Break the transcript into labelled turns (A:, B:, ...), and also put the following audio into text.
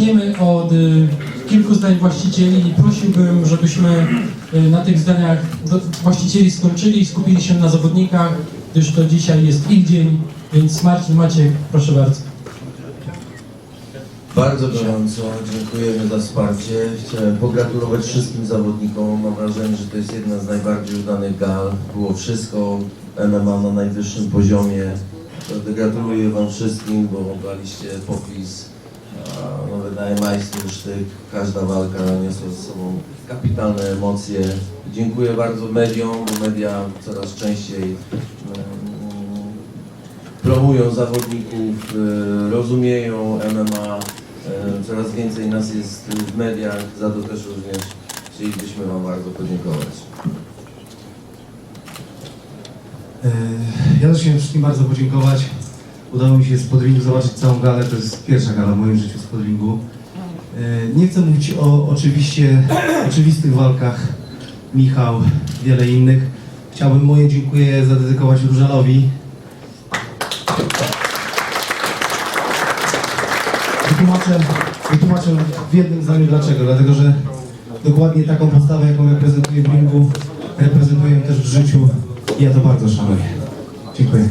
A: Zaczniemy od y, kilku zdań właścicieli i prosiłbym, żebyśmy y, na tych zdaniach właścicieli skończyli i skupili się na zawodnikach, gdyż to dzisiaj jest ich dzień, więc Marcin, Maciek, proszę bardzo.
B: Bardzo gorąco dziękujemy za wsparcie. Chciałem pogratulować wszystkim zawodnikom. Mam wrażenie, że to jest jedna z najbardziej udanych gal. Było wszystko MMA na najwyższym poziomie. Gratuluję Wam wszystkim, bo daliście popis. A Nowy najmajstersztyk. Każda walka niosła ze sobą kapitalne emocje. Dziękuję bardzo mediom, bo media coraz częściej promują zawodników, y, rozumieją MMA. y, Coraz więcej nas jest w mediach, za to też również chcielibyśmy Wam bardzo podziękować.
C: E, Ja też chciałem wszystkim bardzo podziękować. Udało mi się z podringu zobaczyć całą galę. To jest pierwsza gala w moim życiu z podringu. E, Nie chcę mówić o oczywiście oczywistych walkach. Michał, wiele innych. Chciałbym moje dziękuję zadedykować Różalowi. Wytłumaczę, wytłumaczę w jednym zdaniu dlaczego. Dlatego, że dokładnie taką postawę, jaką reprezentuję w ringu, reprezentuję też w życiu i ja to bardzo szanuję. Dziękuję.